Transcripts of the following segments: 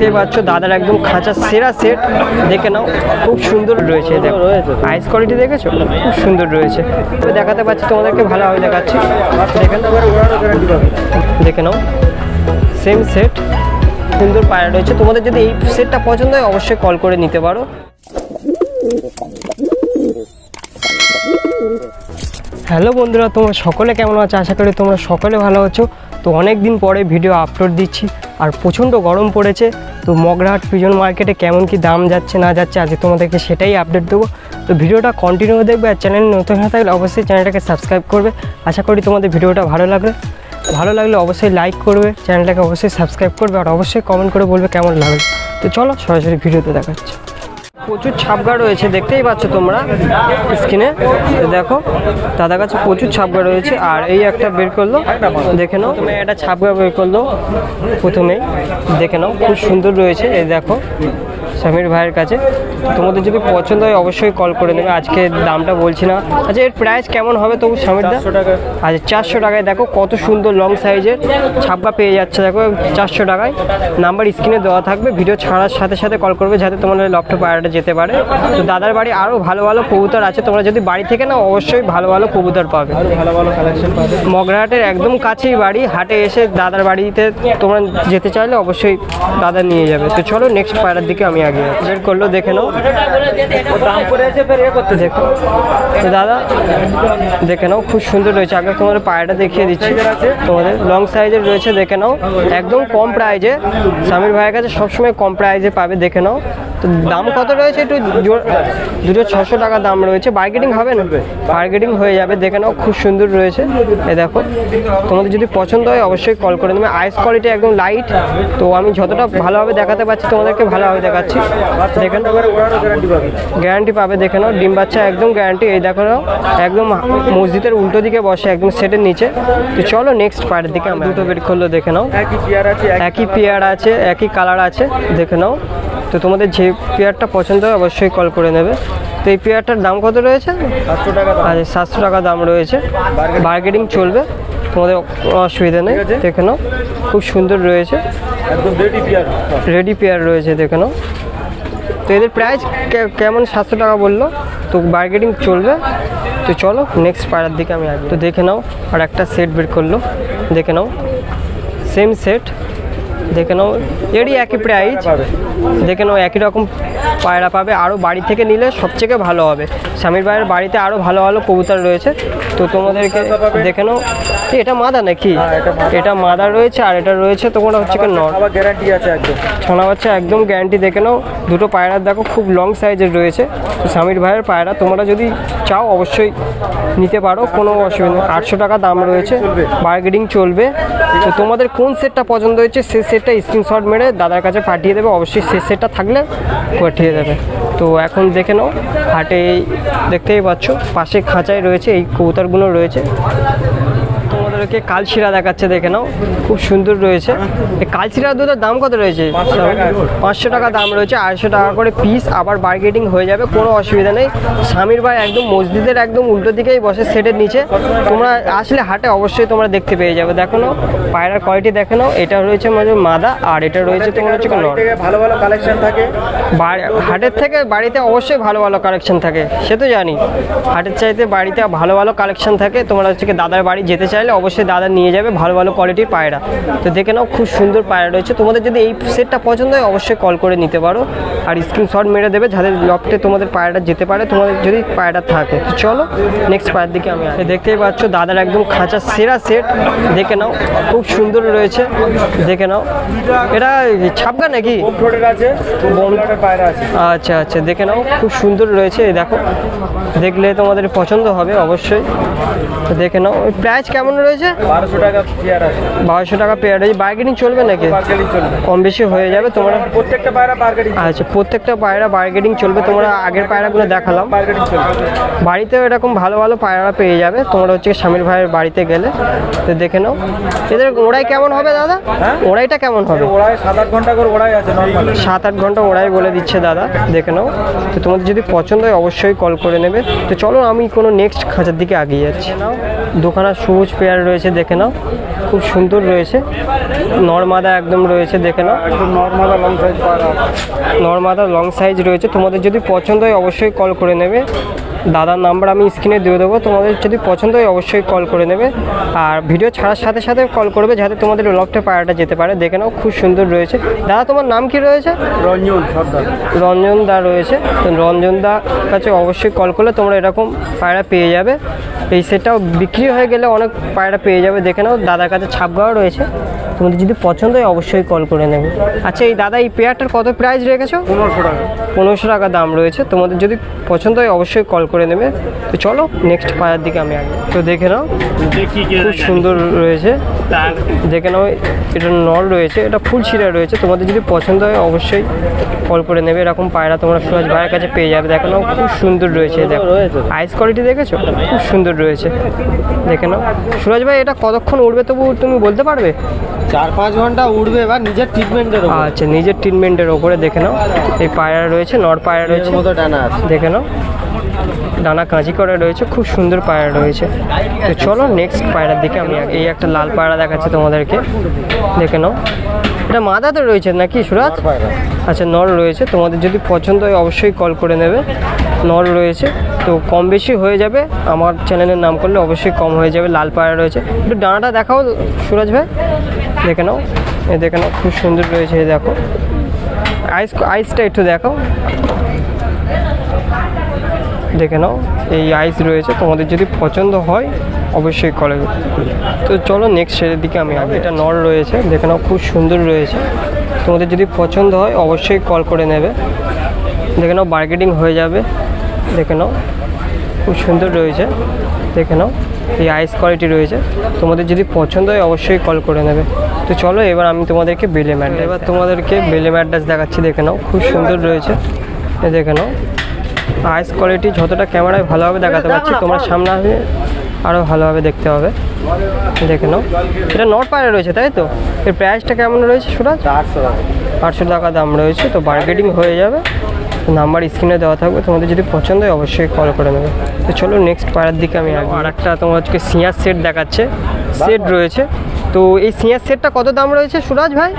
দেখতে পাচ্ছ, দাদার একদম খাঁচা সেরা সেট দেখে নাও, খুব সুন্দর রয়েছে আইস কোয়ালিটি দেখেছ? খুব সুন্দর রয়েছে। দেখাতে পাচ্ছি তোমাদেরকে, ভালোভাবে দেখাচ্ছি। দেখে নাও। সেম সেট সুন্দর পায়রা রয়েছে। তোমাদের যদি এই সেটটা পছন্দ হয়, অবশ্যই কল করে নিতে পারো। হ্যালো বন্ধুরা, তোমরা সকলে কেমন আছো? আশা করি তোমরা সকলে ভালো আছো। তো অনেক দিন পরে ভিডিও আপলোড দিচ্ছি। আর প্রচণ্ড গরম পড়েছে, তো মগরাহাট পিজন মার্কেটে কেমন কি দাম যাচ্ছে, না যাচ্ছে, আজকে তোমাদেরকে সেটাই আপডেট দেবো। তো ভিডিওটা কন্টিনিউ দেখবে আর চ্যানেল নতুন হয়ে থাকলে অবশ্যই চ্যানেলটাকে সাবস্ক্রাইব করবে। আশা করি তোমাদের ভিডিওটা ভালো লাগবে। ভালো লাগলে অবশ্যই লাইক করবে চ্যানেলটাকে অবশ্যই সাবস্ক্রাইব করবে, আর অবশ্যই কমেন্ট করে বলবে কেমন লাগবে তো চলো সরাসরি ভিডিওতে দেখাচ্ছি। প্রচুর ছাপগা রয়েছে, দেখতেই পাচ্ছ তোমরা স্ক্রিনে। দেখো দাদা কাছে প্রচুর ছাপগা রয়েছে, আর এই একটা বের করল, দেখে নাও একটা ছাপগা বের করল প্রথমেই, দেখে নাও, খুব সুন্দর রয়েছে, এই দেখো। সমীর ভাইয়ের কাছে। তোমাদের যদি পছন্দ হয় অবশ্যই কল করে নেবে। আজকে দামটা বলছি না। আচ্ছা এর প্রাইস কেমন হবে তবু সমীর দা আচ্ছা চারশো টাকায় দেখো কত সুন্দর লং সাইজের ছাপগা পেয়ে যাচ্ছে। দেখো চারশো টাকায়। নাম্বার স্ক্রিনে দেওয়া থাকবে। ভিডিও ছাড়ার সাথে সাথে কল করবে যাতে তোমাদের লফটে পায়রাটা যেতে পারে। তো দাদার বাড়ি আরও ভালো ভালো কবুতর আছে। তোমরা যদি বাড়ি থেকে না অবশ্যই ভালো ভালো কবুতর পাবে। ভালো ভালো কালেকশন পাবে। মগরাহাটের একদম কাছেই বাড়ি। হাটে এসে দাদার বাড়িতে তোমরা যেতে চাইলে অবশ্যই দাদা নিয়ে যাবে। তো চলো নেক্সট পায়রার দিকে আমি আগে যাচ্ছি। বের করল, দেখে নাও। দাম পড়ে আছে, ফের এ করতে দেখো। তো দাদা, দেখে নাও, খুব সুন্দর রয়েছে। আগে তোমাদের পায়রাটা দেখিয়ে দিচ্ছি। তোমাদের লং সাইজের রয়েছে, দেখে নাও। একদম কম প্রাইজে স্বামীর ভাইয়ের কাছে সবসময় কম প্রাইজে পাবে, দেখে নাও। তো দাম কত রয়েছে? একটু দুটো ছশো টাকা দাম রয়েছে। বার্গেটিং হবে না? বার্গেটিং হয়ে যাবে। দেখে নাও, খুব সুন্দর রয়েছে। এ দেখো, তোমাদের যদি পছন্দ হয়, অবশ্যই কল করে নেবে। আইস কোয়ালিটি একদম লাইট তো আমি যতটা ভালোভাবে দেখাতে পারছি, তোমাদেরকে ভালোভাবে দেখাচ্ছি। দেখেন গ্যারান্টি পাবে। দেখে নাও। ডিম বাচ্চা একদম গ্যারান্টি এই দেখো নাও একদম মসজিদের উল্টো দিকে বসে একদম সেটের নিচে। তো চলো নেক্সট পার্টের দিকে আমরা। দুটো বেড করল দেখে নাও। একই চেয়ার আছে একই পেয়ার আছে একই কালার আছে দেখে নাও। তো তোমাদের যে পেয়ারটা পছন্দ হয় অবশ্যই কল করে নেবে। তো এই পেয়ারটার দাম কত রয়েছে? সাতশো টাকা আচ্ছা সাতশো টাকা দাম রয়েছে। বার্গেটিং চলবে। তোমাদের কোনো অসুবিধা নেই দেখে নাও। খুব সুন্দর রয়েছে। একদম রেডি পিয়ার রেডি পেয়ার রয়েছে দেখে নাও। তো এদের প্রাইস কেমন সাতশো টাকা বলল? তো বার্গেটিং চলবে। তো চলো নেক্সট পাড়ার দিকে আমি আসব। তো দেখে নাও, আর একটা সেট বের করল। দেখে নাও সেম সেট দেখে নাও, এরই একই প্রাইস দেখে নাও, একই রকম পায়রা পাবে। আরও বাড়ি থেকে নিলে সবথেকে ভালো হবে। স্বামীর ভাইয়ের বাড়িতে আরও ভালো ভালো কবুতর রয়েছে। তো তোমাদেরকে দেখে নাও। এটা মাদা নাকি? হ্যাঁ, এটা মাদা। রয়েছে আর এটা রয়েছে তোমার হচ্ছে কি নর। গ্যারান্টি আছে একদম। ছানা বাচ্চা একদম গ্যারান্টি দেখে নাও। দুটো পায়রা দেখো খুব লং সাইজের রয়েছে। তো স্বামীর ভাইয়ের পায়রা তোমরা যদি চাও অবশ্যই নিতে পারো কোনো অসুবিধা নেই। আটশো টাকা দাম রয়েছে। বার্গেটিং চলবে। তো তোমাদের কোন সেটটা পছন্দ হয়েছে সেই সেটটা স্ক্রিনশট মেরে দাদার কাছে পাঠিয়ে দেবে। অবশ্যই সেই সেটটা থাকলে পাঠিয়ে দেবে। তো এখন দেখে নাও, হাটে দেখতেই পাচ্ছ, পাশে খাঁচায় রয়েছে, এই কবুতরগুলো রয়েছে। তোমাদেরকে কালশিরা দেখাচ্ছে দেখে নাও। খুব সুন্দর রয়েছে। কালশিরা দুধের দাম কত রয়েছে? পাঁচশো টাকা। দাম রয়েছে আড়াইশো টাকা করে পিস আবার বার্গেটিং হয়ে যাবে কোনো অসুবিধা নেই। স্বামীর ভাই একদম মসজিদের একদম উল্টো দিকেই বসে সেটের নিচে। তোমরা আসলে হাটে অবশ্যই তোমরা দেখতে পেয়ে যাবে। দেখো নাও পায়রার কোয়ালিটি দেখে নাও। এটা রয়েছে মানে মাদা আর এটা রয়েছে তোমার হচ্ছে ভালো ভালো কালেকশন থাকে। হাটের থেকে বাড়িতে অবশ্যই ভালো ভালো কালেকশন থাকে সে তো জানি। হাটের চাইতে বাড়িতে ভালো ভালো কালেকশন থাকে। তোমরা হচ্ছে দাদার বাড়ি যেতে চাইলে অবশ্যই দাদা নিয়ে যাবে ভালো ভালো কোয়ালিটির পায়রা। তো দেখে নাও খুব সুন্দর পায়রা রয়েছে। তোমাদের যদি এই সেটটা পছন্দ হয় অবশ্যই কল করে নিতে পারো। আর স্ক্রিনশট মেরে দেবে যাদের লফটে তোমাদের পায়রাটা যেতে পারে। তোমাদের যদি পায়রা থাকে তো চলো নেক্সট পায়ের দিকে আমি। দেখতেই পাচ্ছ দাদার একদম খাঁচা সেরা সেট দেখে নাও খুব সুন্দর রয়েছে। দেখে নাও। এটা ছাপগা নাকি? আচ্ছা আচ্ছা দেখে নাও খুব সুন্দর রয়েছে দেখো। দেখলে তোমাদের পছন্দ হবে অবশ্যই। তো দেখে নাও। ওই প্রাইস কেমন রয়েছে? বারোশো টাকা চেয়ার আছে। বারোশো টাকা পেয়ার রয়েছে বার্গেনিং চলবে নাকি? কম বেশি হয়ে যাবে তোমরা? প্রত্যেকটা পায়রা বার্গেটিং আচ্ছা প্রত্যেকটা পায়রা বার্গেনিং চলবে। তোমরা আগের পায়রাগুলো দেখালাম। বাড়িতেও এরকম ভালো ভালো পায়রা পেয়ে যাবে। তোমরা হচ্ছে স্বামীর ভাইয়ের বাড়িতে গেলে। তো দেখে নাও। এদের ওড়াই কেমন হবে দাদা? হ্যাঁ? ওড়াইটা কেমন হবে? ওড়াই সাত আট ঘণ্টা করে ওড়াই আছে সাত আট ঘণ্টা ওরাই বলে দিচ্ছে দাদা। দেখে নাও। তো তোমাদের যদি পছন্দ হয় অবশ্যই কল করে নেবে। তো চলো আমি কোনো নেক্সট খাঁচার দিকে আগিয়ে যাচ্ছি। দোকানে সবুজ পেয়ার রয়েছে দেখে নাও। খুব সুন্দর রয়েছে। নর্মাদা একদম রয়েছে দেখে নাও। Narmada long size Narmada long size রয়েছে। তোমাদের যদি পছন্দ হয় অবশ্যই কল করে নেবে। দাদার নাম্বার আমি স্ক্রিনে দিয়ে দেবো। তোমাদের যদি পছন্দ হয় অবশ্যই কল করে নেবে। আর ভিডিও ছাড়ার সাথে সাথে কল করবে যাতে তোমাদের লফটে পায়রাটা যেতে পারে। দেখে নাও খুব সুন্দর রয়েছে। দাদা তোমার নাম কি রয়েছে? রঞ্জন রঞ্জন দা রয়েছে। তো রঞ্জন দা কাছে অবশ্যই কল করলে তোমরা এরকম পায়রা পেয়ে যাবে। এই সেটটাও বিক্রি হয়ে গেলে অনেক পায়রা পেয়ে যাবে। দেখে নাও দাদার কাছে ছাপগাঁও রয়েছে। তোমাদের যদি পছন্দ হয় অবশ্যই কল করে নেবে। আচ্ছা এই দাদা এই পেয়ারটার কত প্রাইস রেখেছো? পনেরোশো টাকা। পনেরোশো টাকা দাম রয়েছে। তোমাদের যদি পছন্দ হয় অবশ্যই কল করে নেবে। তো চলো নেক্সট পায়ার দিকে আমি আগে। তো দেখে নাও খুব সুন্দর রয়েছে। দেখে নাও এটা নল রয়েছে এটা ফুল ছিঁড়া রয়েছে। তোমাদের যদি পছন্দ হয় অবশ্যই কল করে নেবে এরকম পায়রা তোমরা সুরাজ ভাইয়ের কাছে পেয়ে যাবে। দেখো নাও খুব সুন্দর রয়েছে দেখো। আইস কোয়ালিটি দেখেছ? খুব সুন্দর রয়েছে। দেখে নাও। সুরাজ ভাই এটা কতক্ষণ উঠবে তবু তুমি বলতে পারবে? চার পাঁচ ঘণ্টা উঠবে এবার নিজের ট্রিটমেন্টের আচ্ছা নিজের ট্রিটমেন্টের ওপরে দেখে নাও। এই পায়রা রয়েছে নর পায়রা রয়েছে। মতো ডানা আছে। দেখে নাও। ডানা কাঁচি করে রয়েছে খুব সুন্দর পায়রা রয়েছে। তো চলো নেক্সট পায়রার দিকে আমি এই একটা লাল পায়রা দেখাচ্ছি তোমাদেরকে। দেখে নাও। এটা মাদাতে রয়েছে নাকি সুরাজ? আচ্ছা নর রয়েছে। তোমাদের যদি পছন্দ হয় অবশ্যই কল করে নেবে। নর রয়েছে। তো কম বেশি হয়ে যাবে। আমার চ্যানেলের নাম করলে অবশ্যই কম হয়ে যাবে। লাল পায়রা রয়েছে। একটু ডানাটা দেখাও সুরাজ ভাই। দেখে নাও। এ দেখে নাও খুব সুন্দর রয়েছে দেখো। আইস আইসটা একটু দেখো দেখে নাও এই আইস রয়েছে। তোমাদের যদি পছন্দ হয় অবশ্যই কলে তো চলো নেক্সট সেটের দিকে আমি আগে। এটা নল রয়েছে দেখে নাও খুব সুন্দর রয়েছে। তোমাদের যদি পছন্দ হয় অবশ্যই কল করে নেবে। দেখে নাও মার্কেটিং হয়ে যাবে। দেখে নাও খুব সুন্দর রয়েছে। দেখে নাও এই আইস কোয়ালিটি রয়েছে। তোমাদের যদি পছন্দ হয় অবশ্যই কল করে নেবে। তো চলো এবার আমি তোমাদেরকে বেলে ম্যাট এবার তোমাদেরকে বেলে ম্যাটডাস দেখাচ্ছি দেখে নাও খুব সুন্দর রয়েছে। দেখে নাও। আইস কোয়ালিটি যতটা ক্যামেরায় ভালোভাবে দেখাতে পারছি তোমার সামনে আসবে আরও ভালোভাবে দেখতে হবে দেখে নাও। এটা নট পায়রা রয়েছে তাই তো? এর প্রাইসটা কেমন রয়েছে সুরাজ? আটশো টাকা আটশো টাকা দাম রয়েছে তো মার্কেটিং হয়ে যাবে। নাম্বার স্ক্রিনে দেওয়া থাকবে তোমাদের যদি পছন্দ হয় অবশ্যই কল করে নেবে। তো চলো নেক্সট পাড়ার দিকে আমি আসব। আর একটা তোমার আজকে সিয়ার সেট দেখাচ্ছে। সেট রয়েছে। তো এই সিয়ার সেটটা কত দাম রয়েছে সুরাজ ভাই?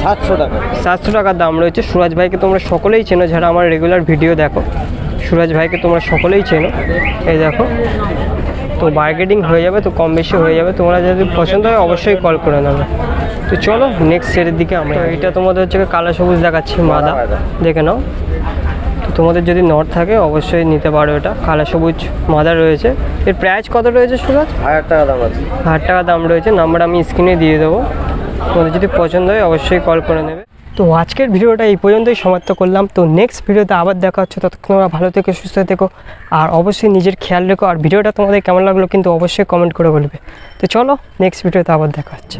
সাতশো টাকা। সাতশো টাকার দাম রয়েছে। সুরাজ ভাইকে তোমরা সকলেই চেনো যারা আমার রেগুলার ভিডিও দেখো। সুরাজ ভাইকে তোমরা সকলেই চেনো। এই দেখো। তো মার্কেটিং হয়ে যাবে তো কম বেশি হয়ে যাবে। তোমরা যদি পছন্দ হয় অবশ্যই কল করে নেবে। তো চলো নেক্সট সেটের দিকে আমরা এটা তোমাদের হচ্ছে কালো সবুজ দেখাচ্ছি মাদা। দেখে নাও। তো তোমাদের যদি নট থাকে অবশ্যই নিতে পারো এটা। কালো সবুজ মাদা রয়েছে। এর প্রাইস কত রয়েছে সুরাজ? হাজার টাকা দাম আছে। হাজার টাকা দাম রয়েছে। নাম্বার আমি স্ক্রিনে দিয়ে দেবো। তোমাদের যদি পছন্দ হয় অবশ্যই কল করে নেবে। তো আজকের ভিডিওটা এই পর্যন্তই সমাপ্ত করলাম। তো নেক্সট ভিডিওতে আবার দেখা হচ্ছে। ততক্ষণ তোমরা ভালো থেকো, সুস্থ থেকো। আর অবশ্যই নিজের খেয়াল রেখো। আর ভিডিওটা তোমাদের কেমন লাগল কিন্তু অবশ্যই কমেন্ট করে বলবে। তো চলো নেক্সট ভিডিওতে আবার দেখা হচ্ছে।